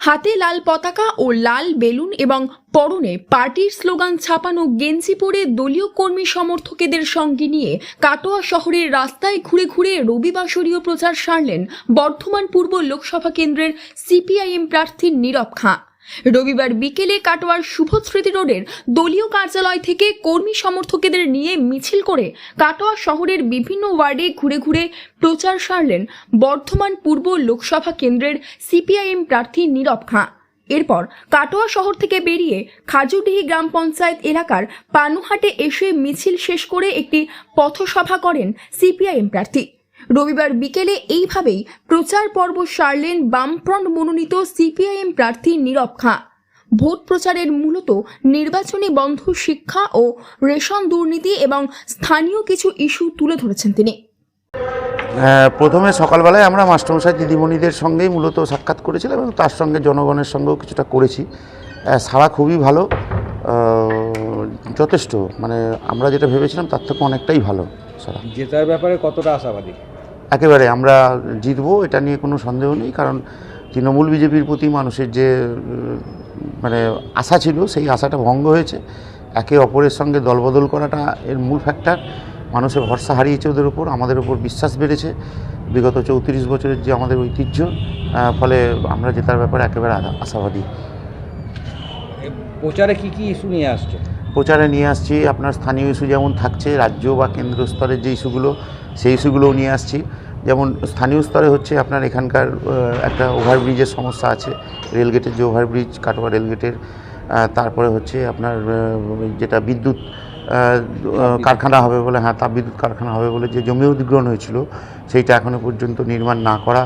হাতে লাল পতাকা ও লাল বেলুন এবং পরনে পার্টির স্লোগান ছাপানো গেঞ্জি পরে দলীয় কর্মী সমর্থকেদের সঙ্গে নিয়ে কাটোয়া শহরের রাস্তায় ঘুরে ঘুরে রবিবাসরীয় প্রচার সারলেন বর্ধমান পূর্ব লোকসভা কেন্দ্রের সিপিআইএম প্রার্থী নীরব খাঁ। রবিবার বিকেলে কাটোয়ার শুভস্মৃতি রোডের দলীয় কার্যালয় থেকে কর্মী সমর্থকদের নিয়ে মিছিল করে কাটোয়া শহরের বিভিন্ন ওয়ার্ডে ঘুরে ঘুরে প্রচার সারলেন বর্ধমান পূর্ব লোকসভা কেন্দ্রের সিপিআইএম প্রার্থী নীরব খাঁ। এরপর কাটোয়া শহর থেকে বেরিয়ে খাজুডিহি গ্রাম পঞ্চায়েত এলাকার পানুহাটে এসে মিছিল শেষ করে একটি পথসভা করেন সিপিআইএম প্রার্থী। রবিবার বিকেলে এইভাবেই প্রচার পর্ব সারলেন বামফ্রন্ট মনোনীত সিপিআইএম প্রার্থী নীরব খাঁ। ভোট প্রচারের মূলত নির্বাচনী বন্ধ শিক্ষা ও রেশন দুর্নীতি এবং স্থানীয় কিছু ইস্যু তুলে ধরেছেন তিনি। আহ, প্রথমে সকালবেলায় আমরা মাস্টারমশাই দিদিমণিদের সঙ্গেই মূলত সাক্ষাৎ করেছিলাম এবং তার সঙ্গে জনগণের সঙ্গেও কিছুটা করেছি। সারা খুবই ভালো যথেষ্ট। মানে আমরা যেটা ভেবেছিলাম তার থেকে অনেকটাই ভালো সারা জেতার ব্যাপারে কতটা আশাবাদী? একেবারে আমরা জিতবো, এটা নিয়ে কোনো সন্দেহ নেই, কারণ তৃণমূল বিজেপির প্রতি মানুষের যে মানে আশা ছিল, সেই আশাটা ভঙ্গ হয়েছে। একে অপরের সঙ্গে দলবদল করাটা এর মূল ফ্যাক্টর মানুষের ভরসা হারিয়েছে ওদের উপর, আমাদের উপর বিশ্বাস বেড়েছে। বিগত চৌত্রিশ বছরের যে আমাদের ঐতিহ্য ফলে আমরা জেতার ব্যাপারে একেবারে আশা- আশাবাদী। প্রচারে কি কি ইস্যু নিয়ে আসছে? প্রচারে নিয়ে আসছি, আপনার স্থানীয় ইস্যু যেমন থাকছে, রাজ্য বা কেন্দ্র স্তরের যে ইস্যুগুলো, সেই ইস্যুগুলোও নিয়ে আসছি। যেমন স্থানীয় স্তরে হচ্ছে আপনার এখানকার একটা ওভারব্রিজের সমস্যা আছে, রেলগেটের যে ওভারব্রিজ, কাটোয়া রেলগেটের তারপরে হচ্ছে আপনার যেটা বিদ্যুৎ কারখানা হবে বলে হ্যাঁ তাপবিদ্যুৎ কারখানা হবে বলে যে জমি অধিগ্রহণ হয়েছিল, সেইটা এখনও পর্যন্ত নির্মাণ না করা।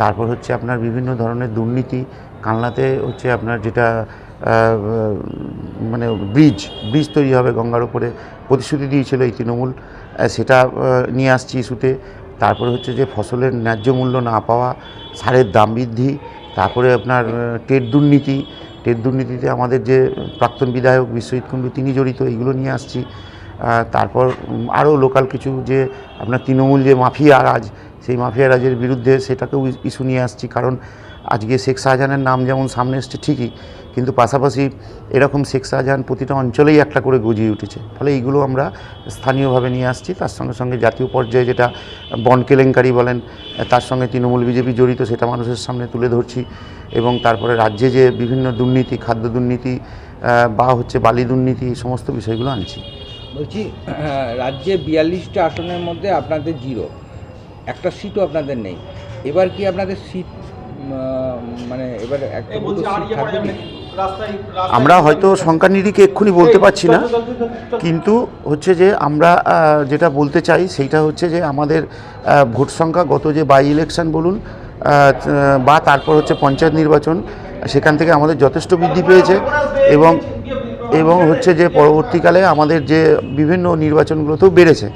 তারপর হচ্ছে আপনার বিভিন্ন ধরনের দুর্নীতি, কালনাতে হচ্ছে আপনার যেটা মানে ব্রিজ ব্রিজ তৈরি হবে গঙ্গার উপরে। প্রতিশ্রুতি দিয়েছিল এই তৃণমূল। সেটা নিয়ে আসছি ইস্যুতে। তারপরে হচ্ছে যে ফসলের ন্যায্য মূল্য না পাওয়া, সারের দাম বৃদ্ধি, তারপরে আপনার টেট দুর্নীতি। টেট দুর্নীতিতে আমাদের যে প্রাক্তন বিধায়ক বিশ্বজিৎ কুণ্ডু, তিনি জড়িত, এইগুলো নিয়ে আসছি। তারপর আরও লোকাল কিছু যে আপনার তৃণমূল যে মাফিয়া রাজ, সেই মাফিয়া রাজের বিরুদ্ধে সেটাকেও ইস্যু নিয়ে আসছি। কারণ আজকে শেখ শাহজাহানের নাম যেমন সামনে এসছে ঠিকই, কিন্তু পাশাপাশি এরকম শেখ শাহজাহান প্রতিটা অঞ্চলেই একটা করে গজিয়ে উঠেছে। ফলে এইগুলো আমরা স্থানীয়ভাবে নিয়ে আসছি। তার সঙ্গে সঙ্গে জাতীয় পর্যায়ে যেটা বন কেলেঙ্কারি বলেন, তার সঙ্গে তৃণমূল বিজেপি জড়িত সেটা মানুষের সামনে তুলে ধরছি এবং তারপরে রাজ্যে যে বিভিন্ন দুর্নীতি, খাদ্য দুর্নীতি বা হচ্ছে বালি দুর্নীতি, এই সমস্ত বিষয়গুলো আনছি। বলছি, রাজ্যে বিয়াল্লিশটা আসনের মধ্যে আপনাদের জিরো। একটা সিটও আপনাদের নেই। এবার কি আপনাদের সিট মানে এবার? আমরা হয়তো সংখ্যা নিরিখে এক্ষুনি বলতে পারছি না কিন্তু হচ্ছে যে আমরা যেটা বলতে চাই সেইটা হচ্ছে যে আমাদের ভোট সংখ্যা গত যে বাই ইলেকশন বলুন বা তারপর হচ্ছে পঞ্চায়েত নির্বাচন সেখান থেকে আমাদের যথেষ্ট বৃদ্ধি পেয়েছে এবং এবং হচ্ছে যে পরবর্তীকালে আমাদের যে বিভিন্ন নির্বাচনগুলোতেও বেড়েছে।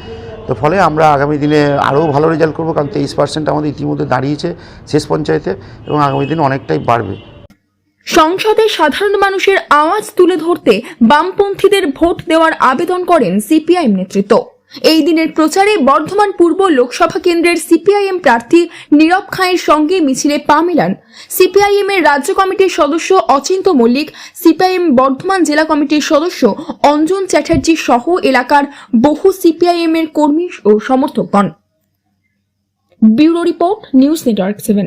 তো ফলে আমরা আগামী দিনে আরও ভালো রেজাল্ট করব, কারণ তেইশ পার্সেন্ট আমাদের ইতিমধ্যে দাঁড়িয়েছে শেষ পঞ্চায়েতে এবং আগামী দিনে অনেকটাই বাড়বে। সংসদে সাধারণ মানুষের আওয়াজ তুলে ধরতে বামপন্থীদের ভোট দেওয়ার আবেদন করেন সিপিআইএম নেতৃত্ব। এই দিনের প্রচারে বর্ধমান পূর্ব লোকসভা কেন্দ্রের সিপিআইএম প্রার্থী নীরব খাঁয়ের সঙ্গে মিছিলে পা মেলান। সিপিআইএম এর রাজ্য কমিটির সদস্য অচিন্ত মল্লিক, সিপিআইএম বর্ধমান জেলা কমিটির সদস্য অঞ্জন চ্যাটার্জি সহ এলাকার বহু সিপিআইএম এর কর্মী ও সমর্থকগণ। Bureau report, news network seven.